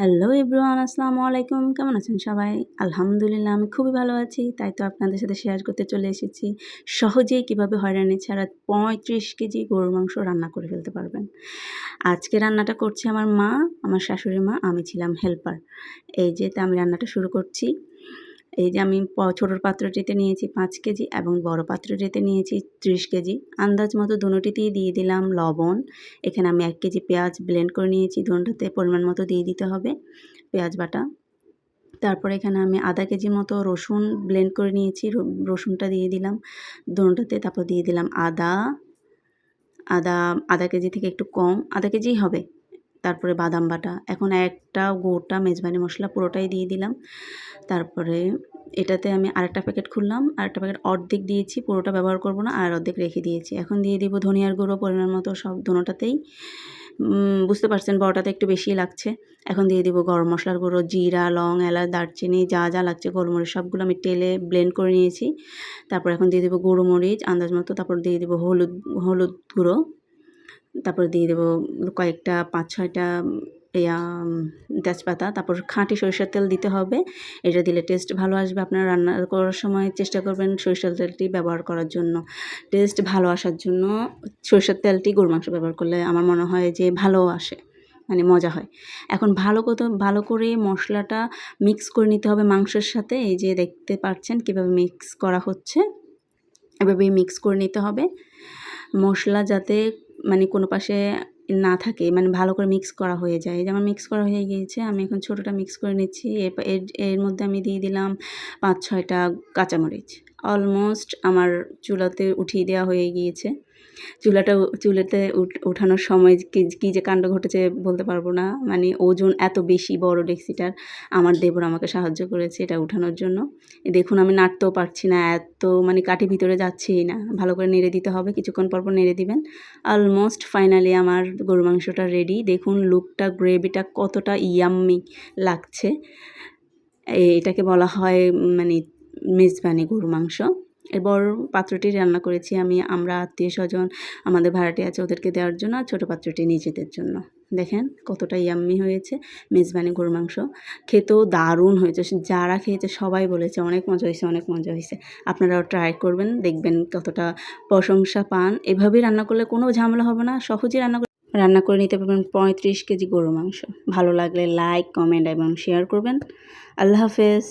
Hello everyone আসসালামু আলাইকুম। কেমন আছেন সবাই? আলহামদুলিল্লাহ, আমি খুবই ভালো আছি। তাই তো আপনাদের সাথে শেয়ার করতে চলে এসেছি। সহজেই কীভাবে হয়রানি ছাড়া পঁয়ত্রিশ কেজি গরুর মাংস রান্না করে ফেলতে পারবেন। আজকে রান্নাটা করছি আমার মা, আমার শাশুড়ি মা, আমি ছিলাম হেল্পার এই যে, তা আমি রান্নাটা শুরু করছি। এই যে আমি ছোটোর পাত্রটিতে নিয়েছি পাঁচ কেজি এবং বড় পাত্রটিতে নিয়েছি ত্রিশ কেজি। আন্দাজ মতো দুটোতেই দিয়ে দিলাম লবণ। এখানে আমি এক কেজি পেঁয়াজ ব্লেন্ড করে নিয়েছি, দুটোতে পরিমাণ মতো দিয়ে দিতে হবে পেঁয়াজ বাটা। তারপরে এখানে আমি আধা কেজি মতো রসুন ব্লেন্ড করে নিয়েছি রসুনটা দিয়ে দিলাম দুটোতে, তারপর দিয়ে দিলাম আদা। আদা, আধা কেজি থেকে একটু কম, আধা কেজিই হবে। তারপরে বাদাম বাটা। এখন একটা গোটা মেজবানি মশলা পুরোটাই দিয়ে দিলাম। তারপরে এটাতে আমি আরেকটা প্যাকেট খুললাম। আরেকটা প্যাকেট অর্ধেক দিয়েছি, পুরোটা ব্যবহার করব না, আর অর্ধেক রেখে দিয়েছি। এখন দিয়ে দিব ধনিয়ার গুঁড়ো, পরিমাণ মতো সব দোনোটাতেই। বুঝতে পারছেন বড়টাতে একটু বেশি লাগছে। এখন দিয়ে দিব গরম মশলার গুঁড়ো, জিরা, লং, এলাচ, দারচিনি, যা যা লাগছে গোলমরিচ সবগুলো আমি তেলে ব্লেন্ড করে নিয়েছি। তারপর এখন দিয়ে দেবো গুঁড়ো মরিচ, আন্দাজ মতো। তারপর দিয়ে দেবো হলুদ হলুদ গুঁড়ো। তারপর দিয়ে দেবো কয়েকটা পাঁচ ছয়টা তেজপাতা। তারপর খাঁটি সরিষার তেল দিতে হবে। এটা দিলে টেস্ট ভালো আসবে আপনারা রান্না করার সময়। চেষ্টা করবেন সরিষার তেলটি ব্যবহার করার জন্য। টেস্ট ভালো আসার জন্য সরিষার তেলটি গরু মাংস ব্যবহার করলে আমার মনে হয় যে ভালো আসে মানে মজা হয়। এখন ভালো কত, ভালো করে মশলাটা মিক্স করে নিতে হবে মাংসের সাথে। এই যে দেখতে পাচ্ছেন কীভাবে মিক্স করা হচ্ছে। এভাবেই মিক্স করে নিতে হবে। মশলা যাতে মানে কোনো পাশে না থাকে মানে ভালো করে মিক্স করা হয়ে যায়। যেমন মিক্স করা হয়ে গিয়েছে, আমি এখন ছোটোটা মিক্স করে নিচ্ছি। এর এর মধ্যে আমি দিয়ে দিলাম পাঁচ ছয়টা কাঁচামরিচ। অলমোস্ট আমার চুলাতে উঠিয়ে দেওয়া হয়ে গিয়েছে। চুলাটা চুলাতে ওঠানোর সময় কী যে কাণ্ড ঘটেছে বলতে পারব না। মানে ওজন এত বেশি বড় ডেক্সিটার আমার দেবর আমাকে সাহায্য করেছে এটা উঠানোর জন্য। দেখুন আমি নাড়তেও পারছি না, এত মানে কাঠি ভিতরে যাচ্ছেই না। ভালো করে নেড়ে দিতে হবে, কিছুক্ষণ পর পর নেড়ে দিবেন। অলমোস্ট ফাইনালি আমার গরু মাংসটা রেডি দেখুন লুকটা গ্রেভিটা কতটা ইয়াম্মি লাগছে। এটাকে বলা হয় মানে মেজবানি গরু মাংস। এবার পাত্রটি রান্না করেছি আমি, আমরা আত্মীয় স্বজন, আমাদের ভাড়াটি আছে ওদেরকে দেওয়ার জন্য আর ছোটো পাত্রটি নিজেদের জন্য। দেখেন কতটা ইয়াম্মি হয়েছে, মেজবানি গরুর মাংস। খেতেও দারুণ হয়েছে, যারা খেয়েছে সবাই বলেছে, অনেক মজা হয়েছে, অনেক মজা হয়েছে। আপনারাও ট্রাই করবেন, দেখবেন কতটা প্রশংসা পান। এভাবেই রান্না করলে কোনো ঝামেলা হবে না, সহজেই রান্না রান্না করে নিতে পারবেন পঁয়ত্রিশ কেজি গরু মাংস। ভালো লাগলে লাইক কমেন্ট এবং শেয়ার করবেন। আল্লাহ হাফেজ।